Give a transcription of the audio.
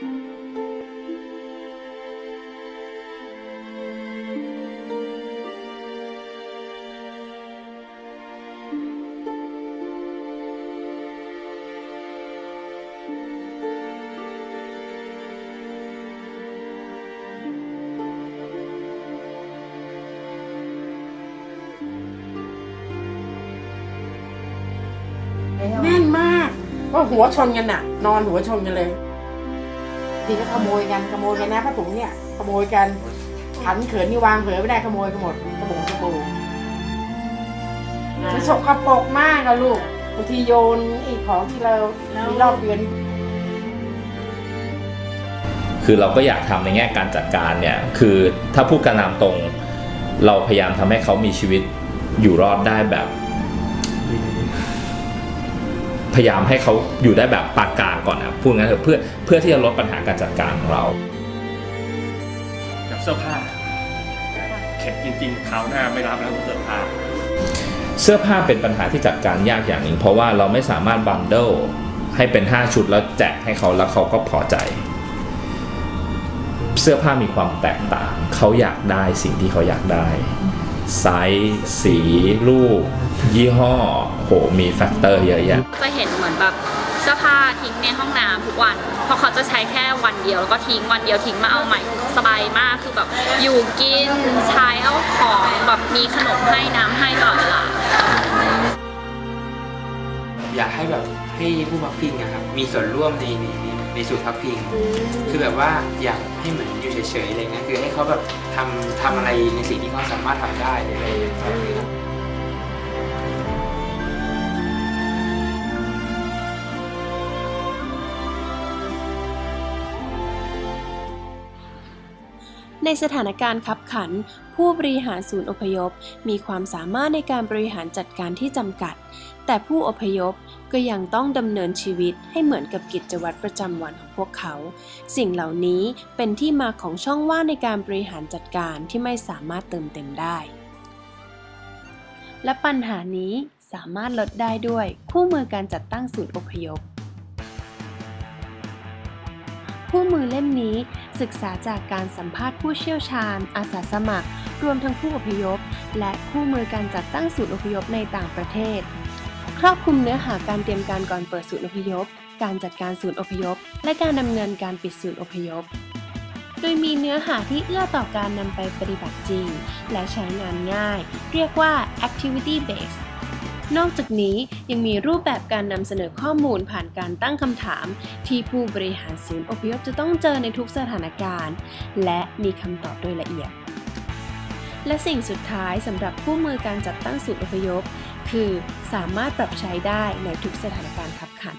แน่นมาก ก็หัวชนกันน่ะ นอนหัวชนกันเลย ทีก็ขโมยกันขโมยกันนะผ้าถุงเนี่ยขโมยกันขันเขินนี่วางเผลอไม่ได้ขโมยกันหมดกระบงกระบูมันสกปรกมากอะลูกบางทีโยนไอ้ของที่เรามีรอบเดือนคือเราก็อยากทำในแง่การจัดการเนี่ยคือถ้าพูดกันตามตรง เราพยายามทำให้เขามีชีวิตอยู่รอดได้แบบ พยายามให้เขาอยู่ได้แบบปานกลางก่อนนะพูดงั้นเถอะเพื่อเพื่อที่จะลดปัญหาการจัดการของเรากับเสื้อผ้าเข็ดจริงๆคราวหน้าไม่รับแล้วเสื้อผ้าเสื้อผ้าเป็นปัญหาที่จัดการยากอย่างหนึ่งเพราะว่าเราไม่สามารถบันเดิลให้เป็น 5 ชุดแล้วแจกให้เขาแล้วเขาก็พอใจ เสื้อผ้ามีความแตกต่าง เขาอยากได้สิ่งที่เขาอยากได้ ไซส์สีรูป ยี่ห้อโหมีแฟกเตอร์เยอะแยะจะเห็นเหมือนแบบเสื้อผ้าทิ้งในห้องน้ำทุกวัน เพราะเขาจะใช้แค่วันเดียวแล้วก็ทิ้งวันเดียวทิ้งมาเอาใหม่สบายมากคือแบบอยู่กินใช้เอาของแบบมีขนมให้น้ำให้ตลอดเวลาอยากให้แบบให้ผู้พักพิงอะครับมีส่วนร่วมในใน ในในสูตรพักพิงคือแบบว่าอยากให้เหมือนอยู่เฉยๆอะไรเงี้ยคือให้เขาแบบทำทำอะไรในสิ่งที่เขาสามารถทำได้อะไรแบบนี้ ในสถานการณ์ขับขัน ผู้บริหารศูนย์อพยพ มีความสามารถในการบริหารจัดการที่จำกัด แต่ผู้อพยพก็ยังต้องดำเนินชีวิตให้เหมือนกับกิจวัตรประจำวันของพวกเขา สิ่งเหล่านี้เป็นที่มาของช่องว่างในการบริหารจัดการที่ไม่สามารถเติมเต็มได้ และปัญหานี้สามารถลดได้ด้วยคู่มือการจัดตั้งศูนย์อพยพ คู่มือเล่มนี้ศึกษาจากการสัมภาษณ์ผู้เชี่ยวชาญ อาสาสมัคร รวมทั้งผู้อพยพ และคู่มือการจัดตั้งศูนย์อพยพในต่างประเทศ ครอบคลุมเนื้อหาการเตรียมการก่อนเปิดศูนย์อพยพ การจัดการศูนย์อพยพ และการดำเนินการปิดศูนย์อพยพ โดยมีเนื้อหาที่เอื้อต่อการนำไปปฏิบัติจริง และใช้งานง่าย เรียกว่า activity based นอกจากนี้ยังมีรูปแบบการนำเสนอข้อมูลผ่านการตั้งคำถาม ที่ผู้บริหารศูนย์อพยพจะต้องเจอในทุกสถานการณ์ และมีคำตอบโดยละเอียด และสิ่งสุดท้ายสำหรับผู้มือการจัดตั้งศูนย์อพยพ คือสามารถปรับใช้ได้ในทุกสถานการณ์ขับขัน